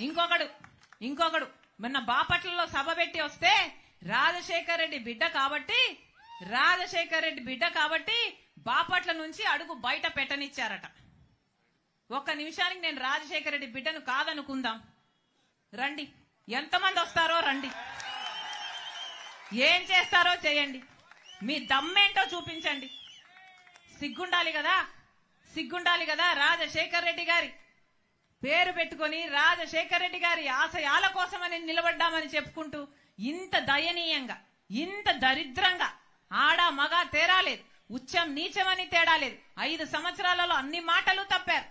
ఇంకొకడు ఇంకొకడు. మొన్న బాపట్లలో సభ పెట్టి వస్తే రాజశేఖర్ రెడ్డి బిడ్డ కాబట్టి రాజశేఖర్ రెడ్డి బిడ్డ కాబట్టి బాపట్ల నుంచి అడుగు బయట పెట్టనిచ్చారట. ఒక్క నిమిషానికి నేను రాజశేఖర రెడ్డి బిడ్డను కాదనుకుందాం. రండి. ఎంతమంది వస్తారో రండి. ఏం చేస్తారో చేయండి. మీ దమ్మేంటో చూపించండి. సిగ్గుండాలి కదా? సిగ్గుండాలి కదా రాజశేఖర్ రెడ్డి గారి? పేరు పెట్టుకొని రాజశేఖర్ రెడ్డి గారి ఆశయాల కోసమని నిలబడ్డామని చెప్పుకుంటూ ఇంత దయనీయంగా ఇంత దరిద్రంగా ఆడ మగ తేరాలేదు ఉచ్చం నీచమని తేడా లేదు. ఐదు సంవత్సరాలలో అన్ని మాటలు తప్పారు.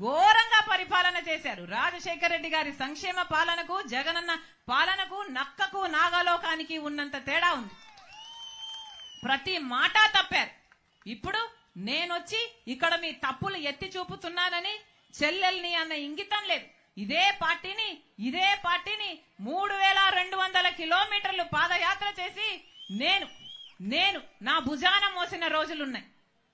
ఘోరంగా పరిపాలన చేశారు. రాజశేఖర రెడ్డి గారి సంక్షేమ పాలనకు జగనన్న పాలనకు నక్కకు నాగలోకానికి ఉన్నంత తేడా ఉంది. ప్రతి మాట తప్పారు. ఇప్పుడు నేనొచ్చి ఇక్కడ మీ తప్పులు ఎత్తి చూపుతున్నానని చెల్లెల్ని అన్న ఇంగితం లేదు. ఇదే పార్టీని ఇదే పార్టీని మూడు వేల రెండు వందల కిలోమీటర్లు పాదయాత్ర చేసి నేను నేను నా భుజాన మోసిన రోజులున్నాయి.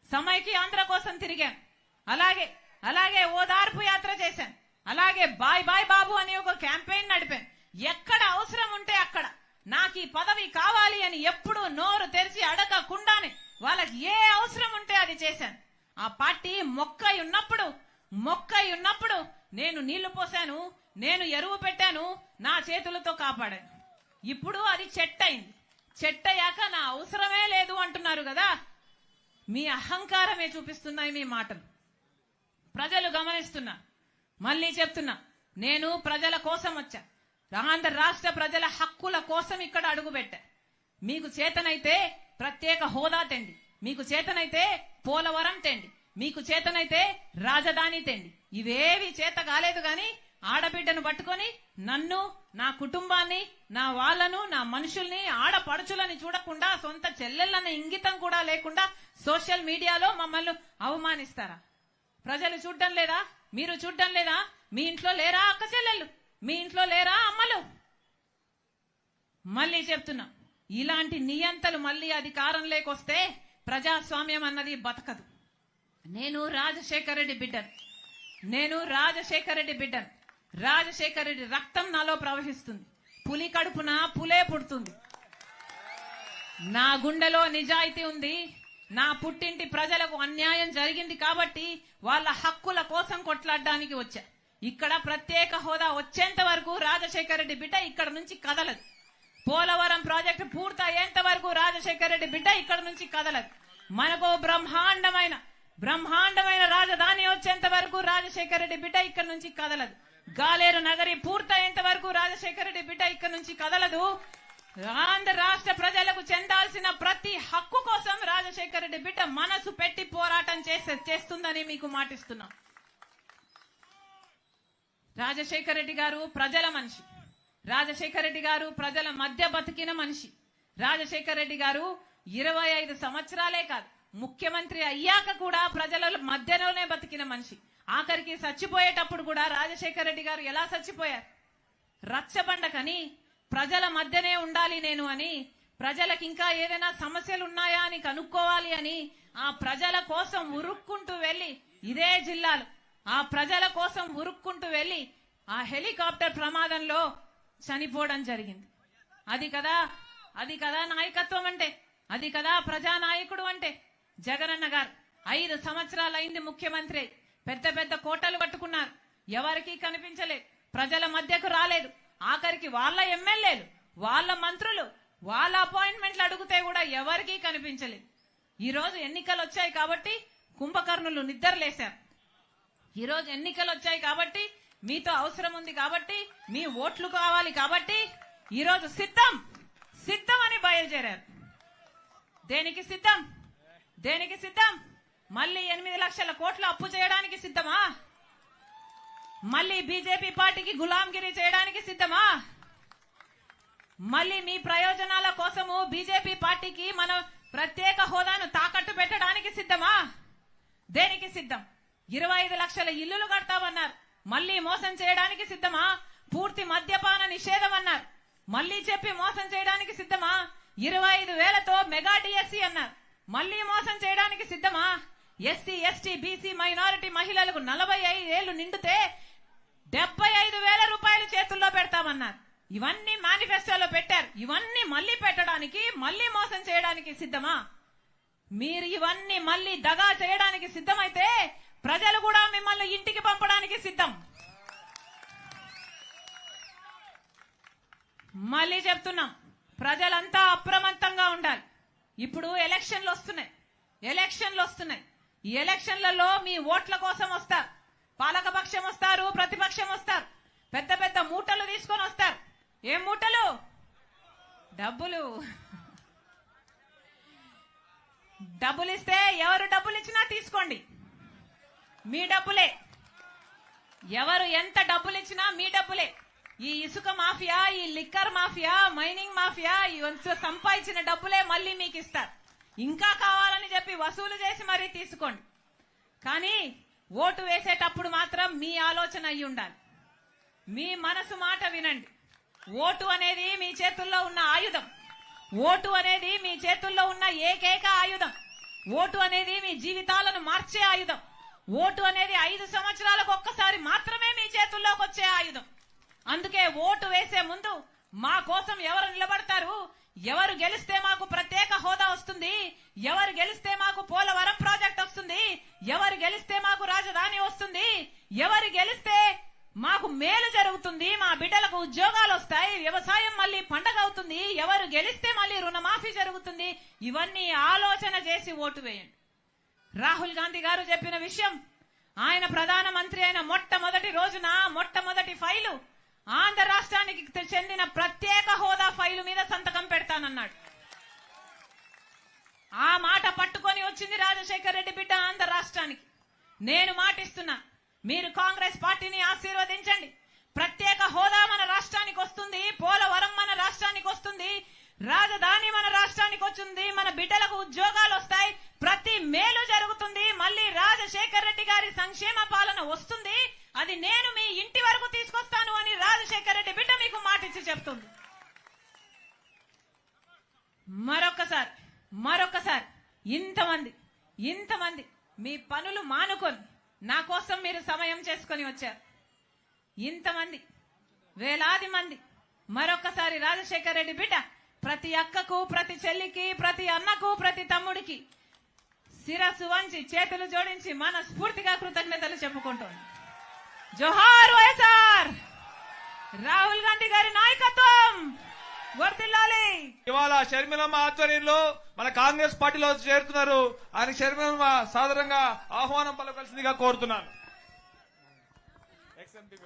సమైకి ఆంధ్ర కోసం తిరిగాను అలాగే అలాగే ఓదార్పు యాత్ర చేశాను అలాగే బాయ్ బాయ్ బాబు అని ఒక క్యాంపెయిన్ నడిపాను ఎక్కడ అవసరం ఉంటే అక్కడ. నాకు ఈ పదవి కావాలి అని ఎప్పుడు నోరు తెరిచి అడగకుండానే వాళ్ళకి ఏ అవసరం ఉంటే అది చేశాను ఆ పార్టీ మొక్కై ఉన్నప్పుడు మొక్కై ఉన్నప్పుడు నేను నీళ్ళు పోసాను నేను ఎరువు పెట్టాను నా చేతులతో కాపాడాను. ఇప్పుడు అది చెట్టయింది. చెట్టయ్యాక నా అవసరమే లేదు అంటున్నారు కదా. మీ అహంకారమే చూపిస్తున్నాయి మీ మాటలు. ప్రజలు గమనిస్తున్నా. మళ్ళీ చెప్తున్నా. నేను ప్రజల కోసం వచ్చా. ఆంధ్ర రాష్ట్ర ప్రజల హక్కుల కోసం ఇక్కడ అడుగుపెట్టా. మీకు చేతనైతే ప్రత్యేక హోదా తెండి. మీకు చేతనైతే పోలవరం తెండి. మీకు చేతనైతే రాజధాని తెండి. ఇవేవి చేత కాలేదు గాని ఆడబిడ్డను పట్టుకొని నన్ను నా కుటుంబాన్ని నా వాళ్ళను నా మనుషుల్ని ఆడపడుచులని చూడకుండా సొంత చెల్లెళ్ళన్న ఇంగితం కూడా లేకుండా సోషల్ మీడియాలో మమ్మల్ని అవమానిస్తారా? ప్రజలు చూడడం లేదా? మీరు చూడడం లేదా? మీ ఇంట్లో లేరా అక్క చెల్లెళ్ళు? మీ ఇంట్లో లేరా అమ్మలు? మళ్ళీ చెప్తున్నా ఇలాంటి నియంతలు మళ్ళీ అధికారం లేకొస్తే ప్రజాస్వామ్యం అన్నది బతకదు. నేను రాజశేఖర రెడ్డి బిడ్డను. నేను రాజశేఖర రెడ్డి బిడ్డను. రాజశేఖర రెడ్డి రక్తం నాలో ప్రవహిస్తుంది. పులి కడుపున పులే పుడుతుంది. నా గుండెలో నిజాయితీ ఉంది. నా పుట్టింటి ప్రజలకు అన్యాయం జరిగింది కాబట్టి వాళ్ళ హక్కుల కోసం కొట్లాడడానికి వచ్చా. ఇక్కడ ప్రత్యేక హోదా వచ్చేంత వరకు రాజశేఖర రెడ్డి బిడ్డ ఇక్కడ నుంచి కదలదు. పోలవరం ప్రాజెక్టు పూర్తయ్యేంత వరకు రాజశేఖర రెడ్డి బిడ్డ ఇక్కడ నుంచి కదలదు. మనకు బ్రహ్మాండమైన బ్రహ్మాండమైన రాజధాని వచ్చేంత వరకు రాజశేఖర రెడ్డి బిడ్డ ఇక్కడ నుంచి కదలదు. గాలేరు నగరి పూర్తయ్యేంత వరకు రాజశేఖర రెడ్డి బిడ్డ ఇక్కడ నుంచి కదలదు. ఆంధ్ర రాష్ట్ర ప్రజలకు చెందాల్సిన ప్రతి హక్కు కోసం రాజశేఖర రెడ్డి బిడ్డ మనసు పెట్టి పోరాటం చేసే చేస్తుందని మీకు మాటిస్తున్నాం. రాజశేఖర రెడ్డి గారు ప్రజల మనిషి. రాజశేఖర రెడ్డి గారు ప్రజల మధ్య బతికిన మనిషి. రాజశేఖర రెడ్డి గారు ఇరవై ఐదు సంవత్సరాలే కాదు. ముఖ్యమంత్రి అయ్యాక కూడా ప్రజల మధ్యలోనే బతికిన మనిషి. ఆఖరికి చచ్చిపోయేటప్పుడు కూడా రాజశేఖర రెడ్డి గారు ఎలా చచ్చిపోయారు? రచ్చబండకని ప్రజల మధ్యనే ఉండాలి నేను అని ప్రజలకు ఇంకా ఏదైనా సమస్యలు ఉన్నాయా అని కనుక్కోవాలి అని ఆ ప్రజల కోసం ఉరుక్కుంటూ వెళ్ళి ఇదే జిల్లాలు. ఆ ప్రజల కోసం ఉరుక్కుంటూ వెళ్ళి ఆ హెలికాప్టర్ ప్రమాదంలో చనిపోవడం జరిగింది. అది కదా అది కదా నాయకత్వం అంటే అది కదా ప్రజానాయకుడు అంటే. జగనన్న గారు ఐదు సంవత్సరాలైంది ముఖ్యమంత్రి. పెద్ద పెద్ద కోటలు కట్టుకున్నారు. ఎవరికీ కనిపించలేదు. ప్రజల మధ్యకు రాలేదు. ఆఖరికి వాళ్ళ ఎమ్మెల్యేలు వాళ్ళ మంత్రులు వాళ్ళ అపాయింట్మెంట్లు అడిగితే కూడా ఎవరికీ కనిపించలేదు. ఈ రోజు ఎన్నికలు వచ్చాయి కాబట్టి కుంభకర్ణులు నిద్రలేశారు. ఈ రోజు ఎన్నికలు వచ్చాయి కాబట్టి మీతో అవసరం ఉంది కాబట్టి మీ ఓట్లు కావాలి కాబట్టి ఈరోజు సిద్ధం సిద్ధం అని బయలుదేరారు. దేనికి సిద్ధం? దేనికి సిద్ధం? మళ్ళీ ఎనిమిది లక్షల కోట్లు అప్పు చేయడానికి సిద్ధమా? మళ్ళీ బీజేపీ పార్టీకి గులాంగిరి చేయడానికి సిద్ధమా? మళ్ళీ మీ ప్రయోజనాల కోసము బీజేపీ పార్టీకి మన ప్రత్యేక హోదాను తాకట్టు పెట్టడానికి సిద్ధమా? దేనికి సిద్ధం? ఇరవై ఐదు లక్షల ఇల్లులు కడతామన్నారు. మళ్ళీ మోసం చేయడానికి సిద్ధమా? పూర్తి మద్యపాన నిషేధం అన్నారు. మళ్ళీ చెప్పి మోసం చేయడానికి సిద్ధమా? ఇరవై ఐదు వేలతో మెగా డిఎస్సి అన్నారు. మళ్ళీ మోసం చేయడానికి సిద్ధమా? ఎస్సీ ఎస్టీ బీసీ మైనారిటీ మహిళలకు నలభై ఐదు ఏళ్ళు నిండితే డెబ్బై ఐదు వేల రూపాయలు చేతుల్లో పెడతామన్నారు. ఇవన్నీ మేనిఫెస్టోలో పెట్టారు. ఇవన్నీ మళ్ళీ పెట్టడానికి మళ్ళీ మోసం చేయడానికి సిద్ధమా? మీరు ఇవన్నీ మళ్ళీ దగా చేయడానికి సిద్ధమైతే ప్రజలు కూడా మిమ్మల్ని ఇంటికి పంపడానికి సిద్ధం. మళ్ళీ చెప్తున్నాం. ప్రజలంతా అప్రమత్తంగా ఉండాలి. ఇప్పుడు ఎలక్షన్లు వస్తున్నాయి. ఎలక్షన్లు వస్తున్నాయి. ఈ ఎలక్షన్లలో మీ ఓట్ల కోసం వస్తారు. పాలకపక్షం వస్తారు ప్రతిపక్షం వస్తారు. పెద్ద పెద్ద మూటలు తీసుకొని వస్తారు. ఏం మూటలు? డబ్బులు. డబ్బులు ఇస్తే ఎవరు డబ్బులు ఇచ్చినా తీసుకోండి. మీ డబ్బులే. ఎవరు ఎంత డబ్బులు ఇచ్చినా మీ డబ్బులే. ఈ ఇసుక మాఫియా ఈ లిక్కర్ మాఫియా మైనింగ్ మాఫియా ఇవంతా సంపాదించిన డబ్బులే మళ్ళీ మీకు ఇస్తారు ఇంకా కావాలని చెప్పి వసూలు చేసి మరీ తీసుకోండి. కానీ ఓటు వేసేటప్పుడు మాత్రం మీ ఆలోచన అయి ఉండాలి. మీ మనసు మాట వినండి. ఓటు అనేది మీ చేతుల్లో ఉన్న ఆయుధం. ఓటు అనేది మీ చేతుల్లో ఉన్న ఏకైక ఆయుధం. ఓటు అనేది మీ జీవితాలను మార్చే ఆయుధం. ఓటు అనేది ఐదు సంవత్సరాలకు ఒక్కసారి మాత్రమే మీ చేతుల్లోకి వచ్చే ఆయుధం. అందుకే ఓటు వేసే ముందు మా కోసం ఎవరు నిలబడతారు? ఎవరు గెలిస్తే మాకు ప్రత్యేక హోదా వస్తుంది? ఎవరు గెలిస్తే మాకు పోలవరం ప్రాజెక్ట్ వస్తుంది? ఎవరు గెలిస్తే మాకు రాజధాని వస్తుంది? ఎవరు గెలిస్తే మాకు మేలు జరుగుతుంది? మా బిడ్డలకు ఉద్యోగాలు వస్తాయి వ్యవసాయం మళ్ళీ పండగ అవుతుంది. ఎవరు గెలిస్తే మళ్ళీ రుణమాఫీ జరుగుతుంది? ఇవన్నీ ఆలోచన చేసి ఓటు వేయండి. రాహుల్ గాంధీ గారు చెప్పిన విషయం ఆయన ప్రధానమంత్రి అయిన మొట్టమొదటి రోజున మొట్టమొదటి ఫైలు ఆంధ్ర రాష్ట్రానికి చెందిన ప్రత్యేక హోదా ఫైలు మీద సంతకం పెడతానన్నాడు. ఆ మాట పట్టుకొని వచ్చింది రాజశేఖర్ రెడ్డి బిడ్డ ఆంధ్ర రాష్ట్రానికి. నేను మాటిస్తున్నా మీరు కాంగ్రెస్ పార్టీని ఆశీర్వదించండి. ప్రత్యేక హోదా మన రాష్ట్రానికి వస్తుంది పోలవరం మన రాష్ట్రానికి వస్తుంది రాజధాని మన రాష్ట్రానికి వచ్చింది మన బిడ్డలకు ఉద్యోగాలు వస్తాయి ప్రతి మేలు జరుగుతుంది మళ్ళీ రాజశేఖర్ రెడ్డి గారి సంక్షేమ పాలన వస్తుంది అది నేను మీ ఇంటి రాజశేఖర రెడ్డి బిడ్డ మీకు మాటిచ్చి చెప్తుంది. మరొకసారి మరొకసారి ఇంతమంది ఇంతమంది మీ పనులు మానుకొని నా కోసం మీరు సమయం చేసుకొని వచ్చారు. ఇంతమంది వేలాది మంది మరొకసారి రాజశేఖర రెడ్డి బిడ్డ ప్రతి అక్కకు ప్రతి చెల్లికి ప్రతి అన్నకు ప్రతి తమ్ముడికి శిరస్సు వంచి చేతులు జోడించి మనస్ఫూర్తిగా కృతజ్ఞతలు చెప్పుకుంటోంది జోహార్ వైఎస్ఆర్! రాహుల్ గాంధీ గారి నాయకత్వం. వర్తిల్లాలి. ఇవాళ షర్మిలమ్మ ఆధ్వర్యంలో మన కాంగ్రెస్ పార్టీలో చేరుతున్నారు. ఆయన షర్మిలమ్మ సాధారణంగా ఆహ్వానం పలకాల్సిందిగా కోరుతున్నాను. ఎక్స్ఎంపీ